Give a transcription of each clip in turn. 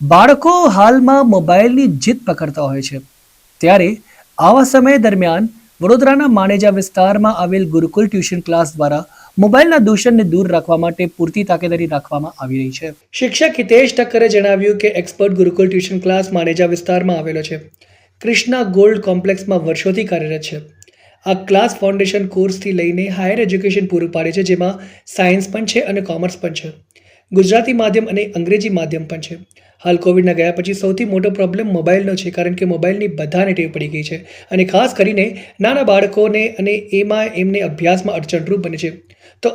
બાળકો હાલમાં મોબાઈલની જીત પકડતા હોય છે. ત્યારે આવા સમય દરમિયાન વડોદરાના માણેજા વિસ્તારમાં આવેલ ગુરુકુલ ટ્યુશન ક્લાસ દ્વારા મોબાઈલના દૂષણને દૂર રાખવા માટે પૂરતી તાકેદારી રાખવામાં આવી રહી છે. શિક્ષક હિતેશ ઠક્કરે જણાવ્યું કે expert Gurukul tuition class Maneja વિસ્તારમાં આવેલો છે. ક્રિષ્ના ગોલ્ડ કોમ્પ્લેક્સમાં વર્ષોથી કાર્યરત છે. આ ક્લાસ ફાઉન્ડેશન કોર્સથી લઈને હાયર એજ્યુકેશન પૂરું પાડે છે, જેમાં સાયન્સ પણ છે અને કોમર્સ પણ છે. ગુજરાતી માધ્યમ અને અંગ્રેજી માધ્યમ પણ છે. હાલ કોવિડના ગયા પછી સૌથી મોટો પ્રોબ્લેમ મોબાઈલનો છે, કારણ કે મોબાઈલની બધાને ટેવ પડી ગઈ છે. અને ખાસ કરીને નાના બાળકોને અને એમાં એમને અભ્યાસમાં અડચણરૂપ બને છે. તો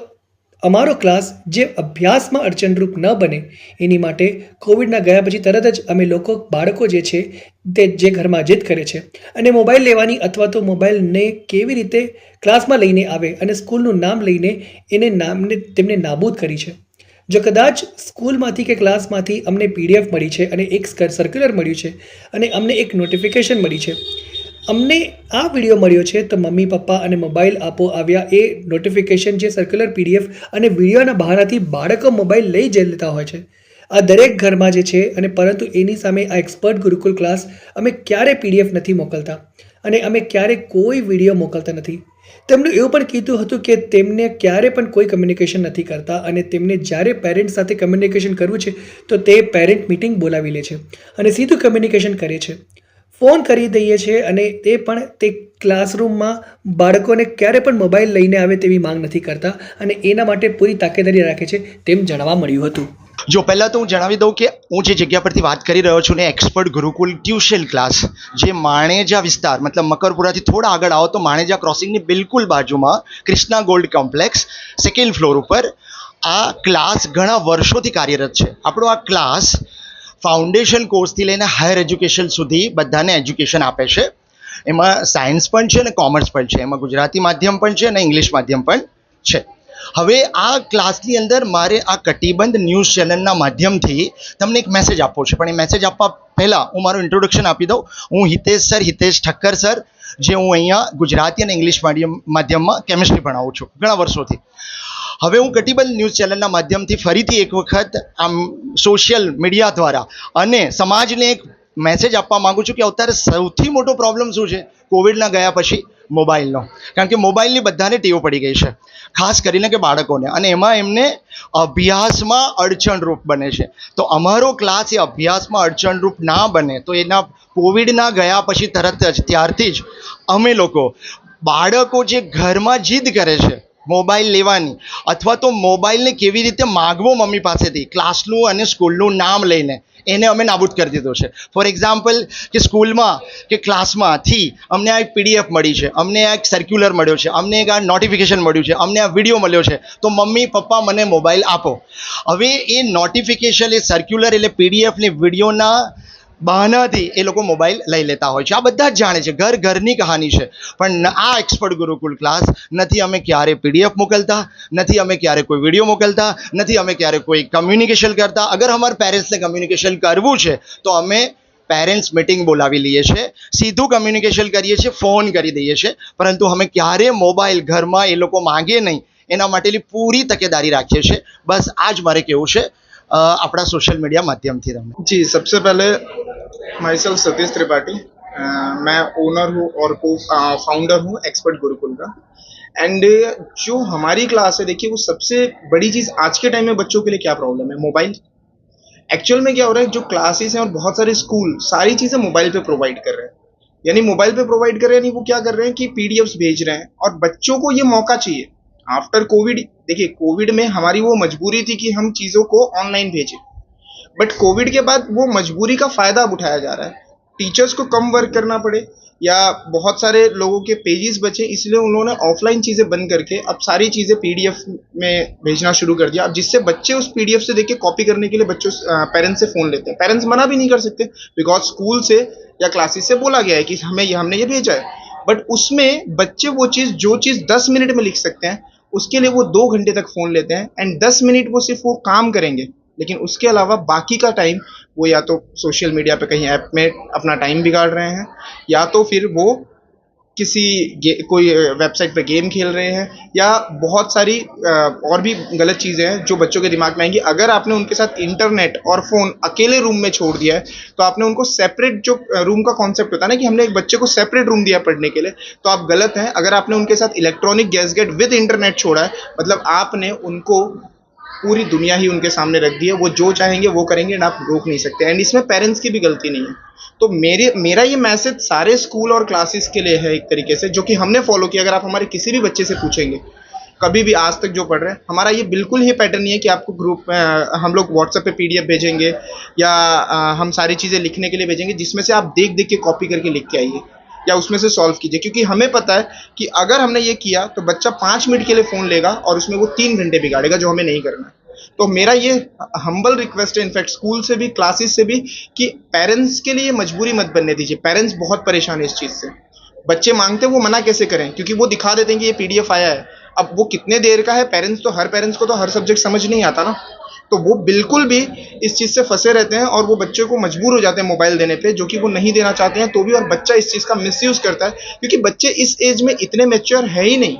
અમારો ક્લાસ જે અભ્યાસમાં અડચણરૂપ ન બને, એની માટે કોવિડના ગયા પછી તરત જ અમે લોકો, બાળકો જે છે, તે જે ઘરમાં જીદ કરે છે. અને મોબાઈલ લેવાની અથવા તો મોબાઈલને કેવી રીતે ક્લાસમાં લઈને આવે અને સ્કૂલનું નામ લઈને એને નામને, તેમને નાબૂદ કરી છે. જો કદાચ સ્કૂલમાંથી કે ક્લાસમાંથી અમને પીડીએફ મળી છે અને એક સર્ક્યુલર મળ્યું છે અને અમને એક નોટિફિકેશન મળી છે, અમને આ વીડિયો મળ્યો છે તો મમ્મી, પપ્પા અને મોબાઈલ આપો આવ્યા એ નોટિફિકેશન જે સર્ક્યુલર પીડીએફ અને વિડીયોના બહાનાથી બાળકો મોબાઈલ લઈ જઈ લેતા હોય છે. આ દરેક ઘરમાં જે છે અને પરંતુ એની સામે આ એક્સપર્ટ ગુરુકુલ ક્લાસ અમે ક્યારે પીડીએફ નથી મોકલતા અને અમે ક્યારે કોઈ વીડિયો મોકલતા નથી. તેમણે એવું પણ કીધું હતું કે તેમને ક્યારે પણ કોઈ કમ્યુનિકેશન નથી કરતા અને તેમને જ્યારે પેરેન્ટ્સ સાથે કમ્યુનિકેશન કરવું છે, તો તે પેરેન્ટ મિટિંગ બોલાવી લે છે અને સીધું કમ્યુનિકેશન કરે છે. ફોન કરી દઈએ છીએ અને તે પણ તે ક્લાસરૂમમાં બાળકોને ક્યારે પણ મોબાઈલ લઈને આવે તેવી માંગ નથી કરતા અને એના માટે પૂરી તાકેદારી રાખે છે તેમ જાણવા મળ્યું હતું. જો પહેલાં તો હું જણાવી દઉં કે હું જે જગ્યા પરથી વાત કરી રહ્યો છું ને એક્સપર્ટ ગુરુકુલ ટ્યુશન ક્લાસ, જે માણેજા વિસ્તાર, મતલબ મકરપુરાથી થોડા આગળ આવો તો માણેજા ક્રોસિંગની બિલકુલ બાજુમાં Krishna gold complex second floor ઉપર આ ક્લાસ ઘણા વર્ષોથી કાર્યરત છે. આપણો આ ક્લાસ ફાઉન્ડેશન કોર્સથી લઈને હાયર એજ્યુકેશન સુધી બધાને એજ્યુકેશન આપે છે. એમાં સાયન્સ પણ છે અને કોમર્સ પણ છે. એમાં ગુજરાતી માધ્યમ પણ છે અને ઇંગ્લિશ માધ્યમ પણ છે. હવે આ ક્લાસની અંદર મારે આ કટિબંધ ન્યૂઝ ચેનલના માધ્યમથી તમને એક મેસેજ આપવો છે. પણ એ મેસેજ આપવા પહેલાં હું મારું ઇન્ટ્રોડક્શન આપી દઉં. હું હિતેશ સર હિતેશ ઠક્કર સર જે હું અહીંયા ગુજરાતી અને ઇંગ્લિશ માધ્યમ, માધ્યમમાં કેમિસ્ટ્રી ભણાવું છું. ઘણા વર્ષોથી. હવે હું કટિબંધ ન્યૂઝ ચેનલના માધ્યમથી ફરીથી એક વખત આમ સોશિયલ મીડિયા દ્વારા અને સમાજને એક મેસેજ આપવા માગું છું કે અત્યારે સૌથી મોટો પ્રોબ્લેમ શું છે? કોવિડના ગયા પછી મોબાઈલનો કારણ કે મોબાઈલની બધાને ટેવ પડી ગઈ છે. ખાસ કરીને કે બાળકોને. અને એમાં એમને અભ્યાસમાં અડચણરૂપ બને છે. તો અમારો ક્લાસ એ અભ્યાસમાં અડચણરૂપ ના બને, તો એના કોવિડના ગયા પછી તરત જ, ત્યારથી જ અમે લોકો બાળકો જે ઘરમાં જીદ કરે છે મોબાઈલ લેવાની અથવા તો મોબાઈલને કેવી રીતે માગવો મમ્મી પાસેથી, ક્લાસનું અને સ્કૂલનું નામ લઈને, એને અમે નાબૂદ કરી દીધો છે. ફોર એક્ઝામ્પલ કે સ્કૂલમાં, કે ક્લાસમાંથી અમને આ એક પીડીએફ મળી છે, અમને આ એક સર્ક્યુલર મળ્યો છે, અમને એક આ નોટિફિકેશન મળ્યું છે, અમને આ વીડિયો મળ્યો છે, તો મમ્મી, પપ્પા મને મોબાઈલ આપો. હવે એ નોટિફિકેશન એ સર્ક્યુલર એટલે પીડીએફ ને વિડીયોના બહાનાથી એ લોકો મોબાઈલ લઈ લેતા હોય છે. આ બધા જ જાણે છે. ઘર ઘરની કહાની છે. પણ આ એક્સપર્ટ ગુરુકુલ ક્લાસ નથી અમે ક્યારે પીડીએફ મોકલતા, નથી અમે ક્યારે કોઈ વીડિયો મોકલતા, નથી અમે ક્યારે કોઈ કમ્યુનિકેશન કરતા. અગર અમારે પેરેન્ટ્સને કમ્યુનિકેશન કરવું છે, તો અમે પેરેન્ટ્સ મિટિંગ બોલાવી લઈએ છીએ સીધું કમ્યુનિકેશન કરીએ છીએ ફોન કરી દઈએ છીએ પરંતુ અમે ક્યારે મોબાઈલ ઘરમાં એ લોકો માગે નહીં, એના માટેની પૂરી તકેદારી રાખીએ છીએ. બસ આ જ મારે કહેવું છે આપણા સોશિયલ મીડિયા માધ્યમથી તમે જી, સબસે પહેલે सेल्फ सतीश त्रिपाठी मैं ओनर हूँ और को फाउंडर हूँ एक्सपर्ट गुरुकुल का. एंड जो हमारी क्लास है, देखिए वो सबसे बड़ी चीज़ आज के टाइम में बच्चों के लिए क्या प्रॉब्लम है? मोबाइल एक्चुअल में क्या हो रहा है, जो क्लासेस हैं और बहुत सारे स्कूल सारी चीज़ें मोबाइल पे प्रोवाइड कर रहे हैं। यानी मोबाइल पे प्रोवाइड कर रहे हैं, यानी वो क्या कर रहे हैं कि पीडीएफ्स भेज रहे हैं। और बच्चों को ये मौका चाहिए। आफ्टर कोविड देखिए कोविड में हमारी वो मजबूरी थी कि हम चीज़ों को ऑनलाइन भेजें। बट कोविड के बाद वो मजबूरी का फ़ायदा अब उठाया जा रहा है। टीचर्स को कम वर्क करना पड़े या बहुत सारे लोगों के पेजेस बचे, इसलिए उन्होंने ऑफलाइन चीज़ें बंद करके अब सारी चीज़ें पीडीएफ में भेजना शुरू कर दिया। अब जिससे बच्चे उस पीडीएफ से देख के कॉपी करने के लिए बच्चों पेरेंट्स से फ़ोन लेते हैं। पेरेंट्स मना भी नहीं कर सकते बिकॉज़ स्कूल से या क्लासेस से बोला गया है कि हमें ये, हमने ये भेजा है। बट उसमें बच्चे वो चीज़, जो चीज़ दस मिनट में लिख सकते हैं, उसके लिए वो दो घंटे तक फ़ोन लेते हैं। एंड दस मिनट वो सिर्फ़ वो काम करेंगे। लेकिन उसके अलावा बाकी का टाइम वो या तो सोशल मीडिया पे कहीं ऐप में अपना टाइम बिगाड़ रहे हैं, या तो फिर वो किसी कोई वेबसाइट पे गेम खेल रहे हैं, या बहुत सारी और भी गलत चीज़ें हैं जो बच्चों के दिमाग में आएँगी। अगर आपने उनके साथ इंटरनेट और फ़ोन अकेले रूम में छोड़ दिया है तो आपने उनको सेपरेट जो रूम का कॉन्सेप्ट होता है ना कि हमने एक बच्चे को सेपरेट रूम दिया पढ़ने के लिए तो आप गलत हैं। अगर आपने उनके साथ इलेक्ट्रॉनिक गैसगेट विद इंटरनेट छोड़ा है मतलब आपने उनको पूरी दुनिया ही उनके सामने रख दी है। वो जो चाहेंगे, वो करेंगे एंड आप रोक नहीं सकते। एंड इसमें पेरेंट्स की भी गलती नहीं है। तो मेरे, मेरा ये मैसेज सारे स्कूल और क्लासेस के लिए है एक तरीके से, जो कि हमने फॉलो किया। अगर आप हमारे किसी भी बच्चे से पूछेंगे, कभी भी आज तक जो पढ़ रहे हैं, हमारा ये बिल्कुल ही पैटर्न नहीं है कि आपको ग्रुप हम लोग व्हाट्सएप पे पीडीएफ भेजेंगे या हम सारी चीज़ें लिखने के लिए भेजेंगे, जिसमें से आप देख देख के कॉपी करके लिख के आइए। या उसमें से सॉल्व कीजिए, क्योंकि हमें पता है कि अगर हमने ये किया तो बच्चा पाँच मिनट के लिए फ़ोन लेगा और उसमें वो तीन घंटे बिगाड़ेगा जो हमें नहीं करना तो मेरा ये हम्बल रिक्वेस्ट है इनफैक्ट स्कूल से भी क्लासेस से भी, कि पेरेंट्स के लिए मजबूरी मत बनने दीजिए। पेरेंट्स बहुत परेशान है इस चीज़ से। बच्चे मांगते हैं, वो मना कैसे करें? क्योंकि वो दिखा देते हैं कि ये पीडीएफ आया है। अब वो कितने देर का है? पेरेंट्स तो हर पेरेंट्स को तो हर सब्जेक्ट समझ नहीं आता ना। तो वो बिल्कुल भी इस चीज़ से फंसे रहते हैं और वो बच्चे को मजबूर हो जाते हैं मोबाइल देने पे, जो कि वो नहीं देना चाहते हैं तो भी और बच्चा इस चीज़ का मिसयूज करता है, क्योंकि बच्चे इस एज में इतने मेच्योर है ही नहीं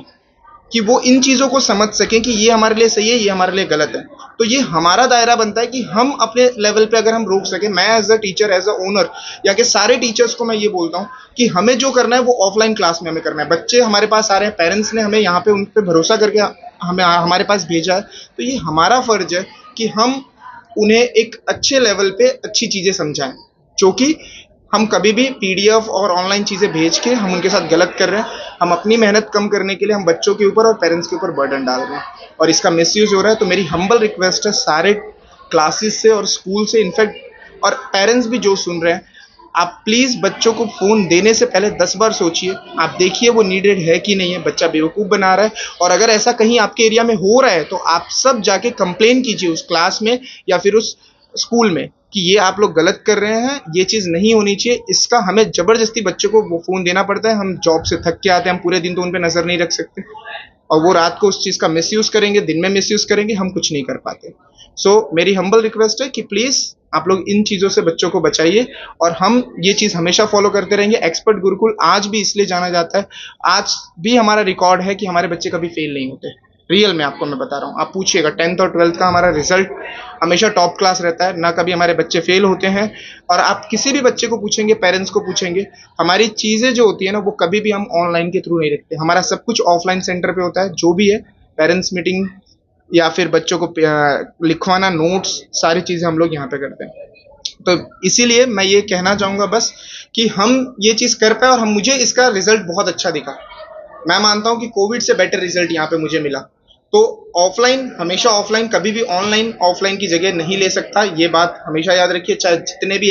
कि वो इन चीज़ों को समझ सकें कि ये हमारे लिए सही है, ये हमारे लिए गलत है। तो ये हमारा दायरा बनता है कि हम अपने लेवल पे अगर हम रोक सकें, मैं as a teacher as a owner या कि सारे टीचर्स को मैं ये बोलता हूँ कि हमें जो करना है वो ऑफलाइन क्लास में हमें करना है। बच्चे हमारे पास आ रहे हैं पेरेंट्स ने हमें यहाँ पे उन पर भरोसा करके हमें, हमारे पास भेजा है तो ये हमारा फ़र्ज़ है कि हम उन्हें एक अच्छे लेवल पे अच्छी चीज़ें समझाएँ, जो कि हम कभी भी पीडीएफ और ऑनलाइन चीज़ें भेज के हम उनके साथ गलत कर रहे हैं। हम अपनी मेहनत कम करने के लिए हम बच्चों के ऊपर और पेरेंट्स के ऊपर बर्डन डाल रहे हैं। और इसका मिसयूज हो रहा है तो मेरी हम्बल रिक्वेस्ट है, सारे क्लासेस से और स्कूल से इनफैक्ट और पेरेंट्स भी जो सुन रहे हैं आप प्लीज़ बच्चों को फ़ोन देने से पहले दस बार सोचिए, आप देखिए वो नीडेड है कि नहीं है, बच्चा बेवकूफ़ बना रहा है। और अगर ऐसा कहीं आपके एरिया में हो रहा है तो आप सब जाके कंप्लेन कीजिए उस क्लास में या फिर उस स्कूल में। कि ये आप लोग गलत कर रहे हैं ये चीज़ नहीं होनी चाहिए। इसका हमें ज़बरदस्ती बच्चे को वो फ़ोन देना पड़ता है। हम जॉब से थक के आते हैं हम पूरे दिन तो उन पर नज़र नहीं रख सकते। और वो रात को उस चीज़ का मिसयूज़ करेंगे दिन में मिसयूज़ करेंगे हम कुछ नहीं कर पाते। सो so, मेरी हम्बल रिक्वेस्ट है कि प्लीज़ आप लोग इन चीज़ों से बच्चों को बचाइए। और हम ये चीज़ हमेशा फॉलो करते रहेंगे। एक्सपर्ट गुरुकुल आज भी इसलिए जाना जाता है। आज भी हमारा रिकॉर्ड है कि हमारे बच्चे कभी फेल नहीं होते। रियल में आपको मैं बता रहा हूँ। आप पूछिएगा टेंथ और ट्वेल्थ का हमारा रिज़ल्ट हमेशा टॉप क्लास रहता है, ना कभी हमारे बच्चे फेल होते हैं और आप किसी भी बच्चे को पूछेंगे पेरेंट्स को पूछेंगे, हमारी चीज़ें जो होती है ना, वो कभी भी हम ऑनलाइन के थ्रू नहीं रखते। हमारा सब कुछ ऑफलाइन सेंटर पर होता है, जो भी है पेरेंट्स मीटिंग या फिर बच्चों को लिखवाना नोट्स सारी चीज़ें हम लोग यहाँ पे करते हैं। तो इसीलिए मैं ये कहना चाहूँगा बस कि हम ये चीज़ कर पाए और हम, मुझे इसका रिज़ल्ट बहुत अच्छा दिखा। मैं मानता हूँ कि कोविड से बेटर रिज़ल्ट यहाँ पे मुझे मिला। तो ऑफलाइन हमेशा ऑफलाइन कभी भी ऑनलाइन ऑफलाइन की जगह नहीं ले सकता, ये बात हमेशा याद रखिए, चाहे जितने भी